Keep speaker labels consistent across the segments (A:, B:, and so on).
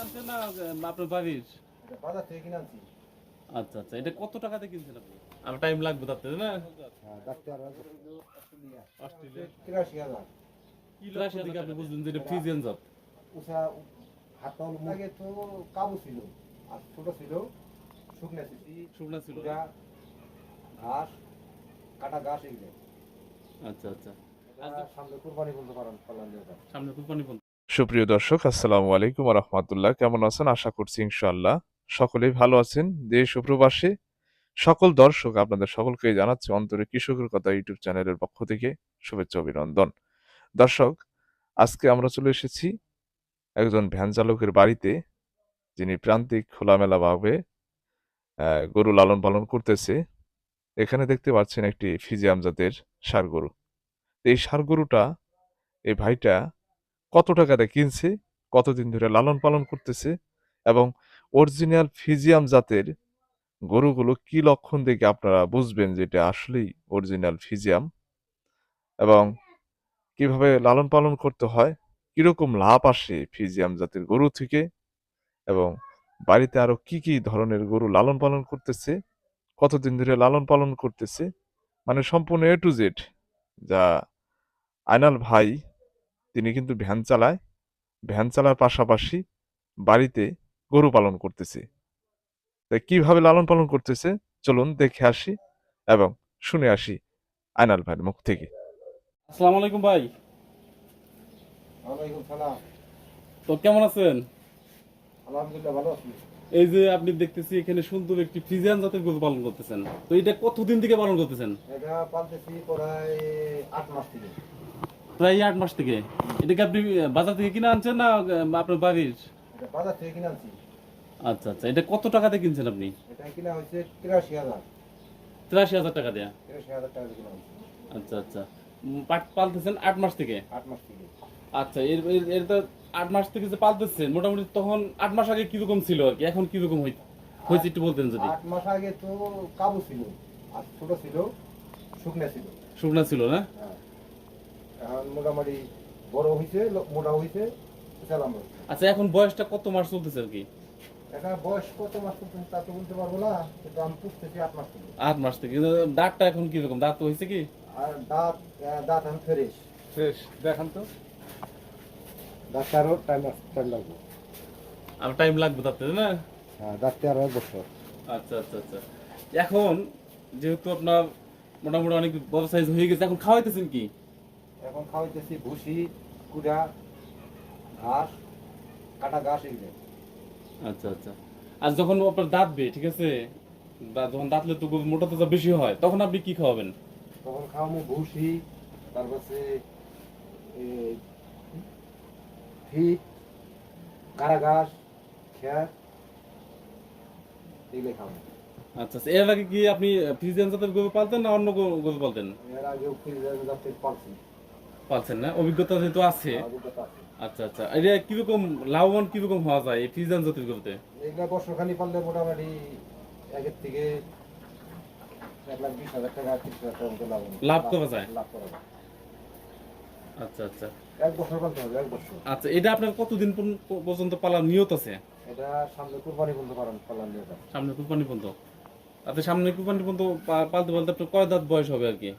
A: আনছেন না আপনার বাড়ির
B: বাজার থেকে কিনে আনছি
A: আচ্ছা আচ্ছা এটা কত টাকাতে কিনছেন আপনি? আর টাইম লাগবে তাতে না?
B: হ্যাঁ অস্ট্রেলিয়া।
A: আপনি বুঝলেন যে এটা ফ্রিজিয়ান জাত
B: আগে তো কাবু ছিল আর ছোট ছিল শুকনা ছিল।
A: শুকনা ছিল।
B: পুরা ঘাস কাটা ঘাস এগুলো
A: আচ্ছা আচ্ছা।
B: সামনে কুরবানি পারেন
A: সামনে ফোন
C: সুপ্রিয় দর্শক, আসসালামু আলাইকুম রহমতুল্লাহ। কেমন আছেন? আশা করছি ইনশাআল্লাহ সকলেই ভালো আছেন। দেশ ও প্রবাসী সকল দর্শক আপনাদের সকলকে জানাচ্ছি অন্তরে কৃষকের কথা ইউটিউব চ্যানেলের পক্ষ থেকে শুভেচ্ছা অভিনন্দন। দর্শক, আজকে আমরা চলে এসেছি একজন ভ্যান চালকের বাড়িতে, যিনি প্রান্তিক খোলামেলাভাবে গরু লালন পালন করতেছে। এখানে দেখতে পাচ্ছেন একটি ফিজিয়াম জাতের ষাড় গরু। এই ষাড় গরুটা, এই ভাইটা কত টাকাতে কিনছে, কতদিন ধরে লালন পালন করতেছে এবং অরিজিনাল ফিজিয়াম জাতের গরুগুলো কি লক্ষণ দেখে আপনারা বুঝবেন যে এটা আসলেই অরিজিনাল ফিজিয়াম এবং কীভাবে লালন পালন করতে হয়, কীরকম লাভ আসে ফিজিয়াম জাতের গরু থেকে এবং বাড়িতে আরও কি কি ধরনের গরু লালন পালন করতেছে, কতদিন ধরে লালন পালন করতেছে মানে সম্পূর্ণ এ টু জেড যা আয়নাল ভাই তিনি কিন্তু ভ্যান চালায়। ভ্যান চালার পাশাপাশি বাড়িতে গরু পালন করতেছে। তাই কীভাবে লালন পালন করতেছে? চলুন দেখে আসি এবং শুনে আসি আয়নাল ভাইয়ের মুখ থেকে।
A: আসসালামু আলাইকুম ভাই। তো কেমন আছেন?
B: আলহামদুলিল্লাহ ভালো আছি।
A: এই যে আপনি দেখতেছি এখানে সুন্দর একটি ফ্রিজিয়ান জাতের গরু পালন করতেছেন। তো এটা কতদিন থেকে পালন করতেছেন?
B: এটা পালতেছি প্রায় আট মাস থেকে।
A: প্রায় আট মাস থেকে। এটাকে আপনি বাজার থেকে কিনে আনছেন না আপনার বাড়ির?
B: বাজার থেকে কিনে আনছি।
A: আচ্ছা আচ্ছা। এটা কত টাকাতে কিনছেন আপনি?
B: এটা কিনা হয়েছে তিরাশি হাজার।
A: তিরাশি হাজার টাকা দেয়া?
B: তিরাশি হাজার টাকা কিনা
A: আচ্ছা আচ্ছা। পাট পালতেছেন আট মাস থেকে?
B: আট মাস থেকে।
A: আচ্ছা এর এর- তো আট মাস থেকে যে পালতেছেন মোটামুটি তখন আট মাস আগে কীরকম ছিল আর কি? এখন কীরকম হয়েছে একটু বলতেন যদি।
B: আট মাস আগে তো কাবু ছিল আর ছোট ছিল শুকনা ছিল।
A: শুকনা ছিল না?
B: হ্যাঁ। এখন মোটামুটি বড় হয়েছে মোটা হয়েছে চালাম
A: আচ্ছা এখন বয়সটা কত মাস চলতেছে আর কি?
B: এটা বয়স কত মাস পর্যন্ত তা তো বলতে পারব না কিন্তু আমি পুষতেছি আট মাস থেকে।
A: আট মাস থেকে। দাঁতটা এখন কীরকম? দাঁত তো হয়েছে কি?
B: আর দাঁত দাঁত এখন ফ্রেশ
A: শেষ দেখান তো।
B: টাইম টাইম লাগবে
A: আর টাইম লাগবে তাতে না?
B: হ্যাঁ এক বছর।
A: আচ্ছা আচ্ছা আচ্ছা। এখন যেহেতু আপনার মোটামুটি অনেক বড় সাইজ হয়ে গেছে এখন খাওয়াইতেছেন কি?
B: এখন খাওয়াইতেছি ভুসি কুড়া ঘাস কাটা ঘাস এগুলো।
A: আচ্ছা আচ্ছা। আর যখন আপনার দাঁতবে ঠিক আছে? বা যখন দাঁতলে তো মোটা তাজা বেশি হয় তখন আপনি কি খাওয়াবেন?
B: তখন খাওয়াবো ভুসি তারপরে ফিট কারা ঘাস খেয়ার এগুলো খাওয়াবো।
A: আচ্ছা আচ্ছা। এর আগে কি আপনি ফ্রিজিয়ান জাতের গরু পালতেন না অন্য গরু পালতেন?
B: এর আগেও ফ্রিজার যাতে পালছি।
A: পালছেন না? অভিজ্ঞতা যেহেতু আছে। আচ্ছা আচ্ছা। এটা কীরকম লাভবান কীরকম হওয়া যায় এই ফ্রিজিয়ান জাতের গরুতে?
B: এগুলো বর্ষখানি পারলে মোটামুটি একের থেকে লাভ
A: করা যায়?
B: লাভ করা যায়।
A: আচ্ছা আচ্ছা।
B: এক বছর পালতে হবে এক বছর।
A: আচ্ছা এটা আপনার কতদিন পর্যন্ত- পর্যন্ত পালার নিয়ত আছে?
B: এটা সামনে কুরবানি পারেন পালন
A: সামনে কুরবানি পর্যন্ত। আপনি সামনে কুরবানি পর্যন্ত পালতে পালতে আপনার কয় দাঁত বয়স হবে আর কি?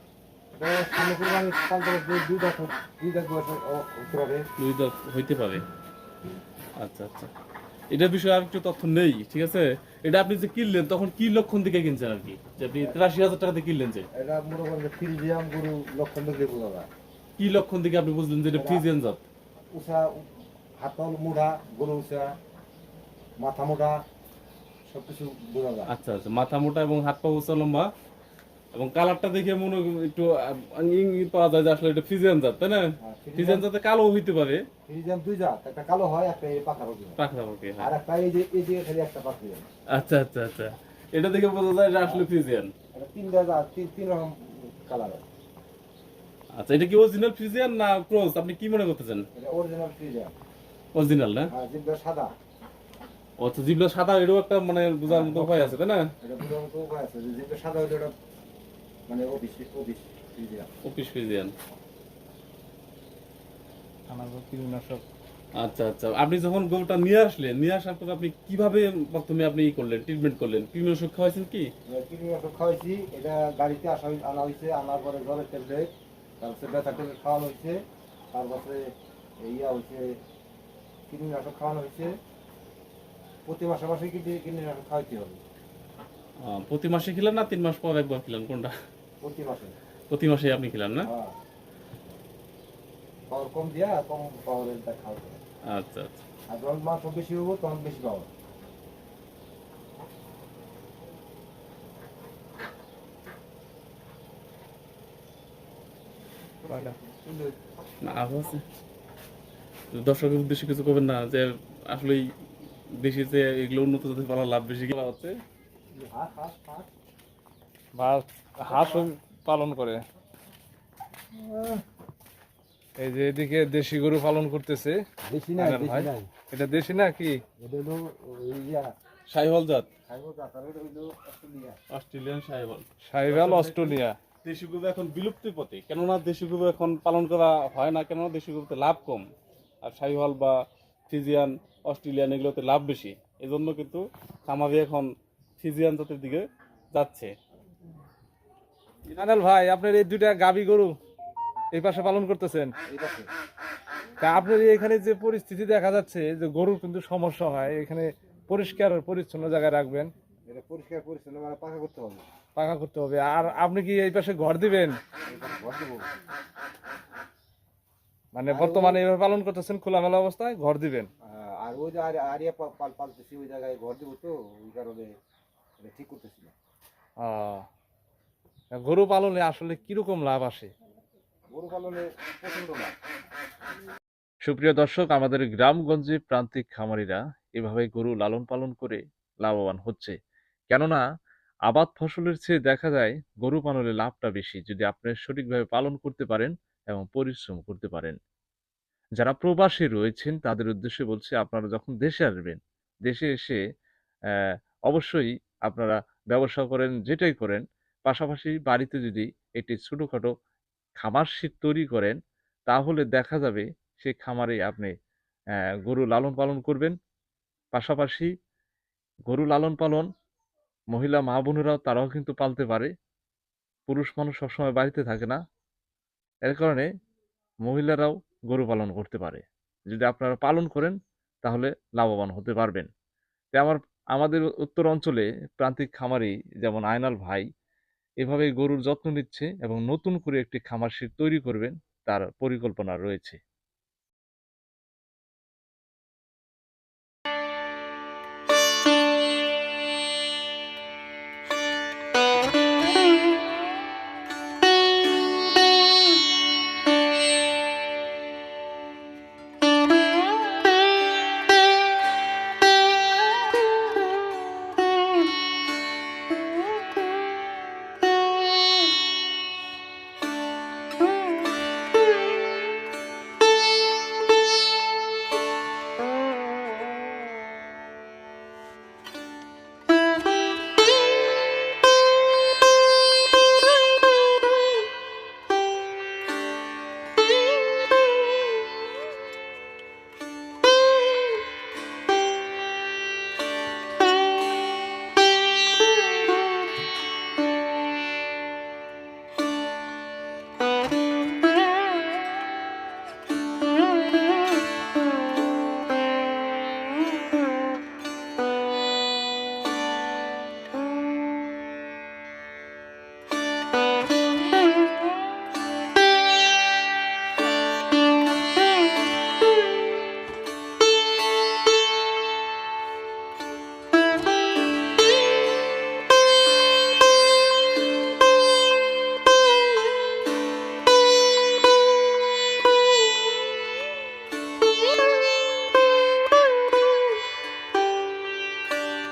B: দুই- দাঁত
A: হইতে পারে। আচ্ছা আচ্ছা। এটার বিষয়ে আর একটু তথ্য নেই ঠিক আছে? এটা আপনি যে কিনলেন তখন কি লক্ষণ থেকে কিনছেন আর কি? যে আপনি তিরাশি হাজার টাকাতে কিনলেন যে?
B: এটা মনে করেন যে গরু লক্ষণ দেখে বোঝা
A: কি লক্ষণ থেকে আপনি বুঝলেন যে এটা ফ্রিজিয়ান জাত?
B: উষা হাতল মুড়া গরু উষা মাথা মোটা সব কিছু বোঝা যায়।
A: আচ্ছা আচ্ছা। মাথা মোটা এবং হাত পা উঁচা লম্বা এবং কালারটা দেখে মনে একটু ইঙ্গিত পাওয়া যায় যে আসলে এটা ফ্রিজিয়ান জাত তাই না?
B: হ্যাঁ,
A: ফ্রিজিয়ান জাতে কালো হইতে পারে।
B: ফিলজিয়াম দুই জাত একটা কালো হয় একটা এই পাখা হয়।
A: পাখা পাখি হ্যাঁ।
B: আর একটা এই যে এই দিকে খালি একটা পাখি হয়।
A: আচ্ছা আচ্ছা আচ্ছা। এটা দেখে বোঝা যায় যে আসলে ফ্রিজিয়ান
B: এটা তিনটা জাত তিন তিন রকম কালার হয়।
A: আচ্ছা এটা কি অরিজিনাল ফ্রিজিয়ান না ক্রস আপনি কি মনে করতেছেন?
B: এটা অরিজিনাল ফিলজিয়াম
A: অরিজিনাল না?
B: আর জিব্বা সাদা।
A: ও আচ্ছা জিবলা সাদা এটাও একটা মানে বোঝার মতো উপায় আছে তাই না?
B: এটা বুঝার মতো উপায় আছে যে জিব্বা সাদা হলে ওটা মানে অফিস অফিস
A: অফিস
B: কীটনাশক।
A: আচ্ছা আচ্ছা। আপনি যখন গরুটা নিয়ে আসলেন নিয়ে আসার পর আপনি কীভাবে প্রথমে আপনি ই করলেন ট্রিটমেন্ট করলেন? কৃমি ওষুধ খাওয়াইছেন কি?
B: কৃমি ওষুধ খাওয়াইছি। এটা গাড়িতে আসা আনা হয়েছে আনার পরে জ্বরের ট্যাবলেট তারপরে ব্যথা ট্যাবলেট খাওয়ানো হয়েছে তারপরে ইয়া হয়েছে কীটনাশক খাওয়ানো হয়েছে প্রতি মাসে মাসে কীটনাশক খাওয়াইতে হবে।
A: আহ, প্রতি মাসে খেলেন না তিন মাস পর একবার খেলেন কোনটা?
B: প্রতি মাসে।
A: প্রতি মাসে আপনি খেলেন না?
B: হ্যাঁ। পাওয়ার কম দিয়া কম পাওয়ারের
A: আচ্ছা আচ্ছা।
B: আর যখন মাংস বেশি হব তখন বেশি
A: দর্শকের উদ্দেশ্যে কিছু করবেন না যে আসলে দেশে যে এগুলো উন্নত জাতের পালা লাভ বেশি কি হচ্ছে?
B: হাঁস হাঁস
C: বা হাঁসও পালন করে। এই যে এদিকে দেশি গরু পালন করতেছে। ভাই? এটা দেশি না কি?
B: এটা হলো ইয়া।
A: সাইহল জাত। অস্ট্রেলিয়ান সাইহল
C: সাইবাল অস্ট্রেলিয়া।
A: দেশি গরু এখন বিলুপ্তির পথে। কেননা দেশি গরু এখন পালন করা হয় না কেননা দেশি গরুতে লাভ কম। আর সাইহল বা ফিজিয়ান অস্ট্রেলিয়ান এগুলোতে লাভ বেশি। এজন্য কিন্তু খামারি এখন ফিজিয়ান জাতের দিকে যাচ্ছে।
C: আনাল ভাই আপনার এই দুইটা গাবি গরু এই পাশে পালন করতেছেন।
B: এই পাশে
C: তা আপনার এখানে যে পরিস্থিতি দেখা যাচ্ছে যে গরুর কিন্তু সমস্যা হয় এখানে পরিষ্কার পরিচ্ছন্ন জায়গায় রাখবেন।
B: এটা পরিষ্কার পরিচ্ছন্ন মানে পাকা করতে হবে।
C: পাকা করতে হবে। আর আপনি কি এই পাশে ঘর দিবেন? মানে বর্তমানে এইভাবে পালন করতেছেন খোলামেলা অবস্থায় ঘর দিবেন।
B: আর ওই যে আর- আরিয়া পাল পালতেছি ওই জায়গায় ঘর দেবো তো ওই কারণে এটা ঠিক করতেছি না।
C: আহ, গরু পালনে আসলে কীরকম লাভ আসে?
B: গরু পালনে প্রচণ্ড না
C: সুপ্রিয় দর্শক আমাদের গ্রামগঞ্জে প্রান্তিক খামারিরা এভাবে গরু লালন পালন করে লাভবান হচ্ছে। কেননা আবাদ ফসলের চেয়ে দেখা যায় গরু পালনে লাভটা বেশি যদি আপনি সঠিকভাবে পালন করতে পারেন এবং পরিশ্রম করতে পারেন। যারা প্রবাসী রয়েছেন তাদের উদ্দেশ্যে বলছি আপনারা যখন দেশে আসবেন দেশে এসে অবশ্যই আপনারা ব্যবসা করেন যেটাই করেন পাশাপাশি বাড়িতে যদি একটি ছোটোখাটো খামার শীত তৈরি করেন, তাহলে দেখা যাবে সেই খামারে আপনি গরু লালন পালন করবেন। পাশাপাশি গরু লালন পালন মহিলা মা বোনেরাও তারাও কিন্তু পালতে পারে। পুরুষ মানুষ সবসময় বাড়িতে থাকে না। এর কারণে মহিলারাও গরু পালন করতে পারে। যদি আপনারা পালন করেন, তাহলে লাভবান হতে পারবেন। আমার, আমাদের উত্তর অঞ্চলে প্রান্তিক খামারি যেমন আয়নাল ভাই এভাবে গরুর যত্ন নিচ্ছে এবং নতুন করে একটি খামার তৈরি করবেন তার পরিকল্পনা রয়েছে।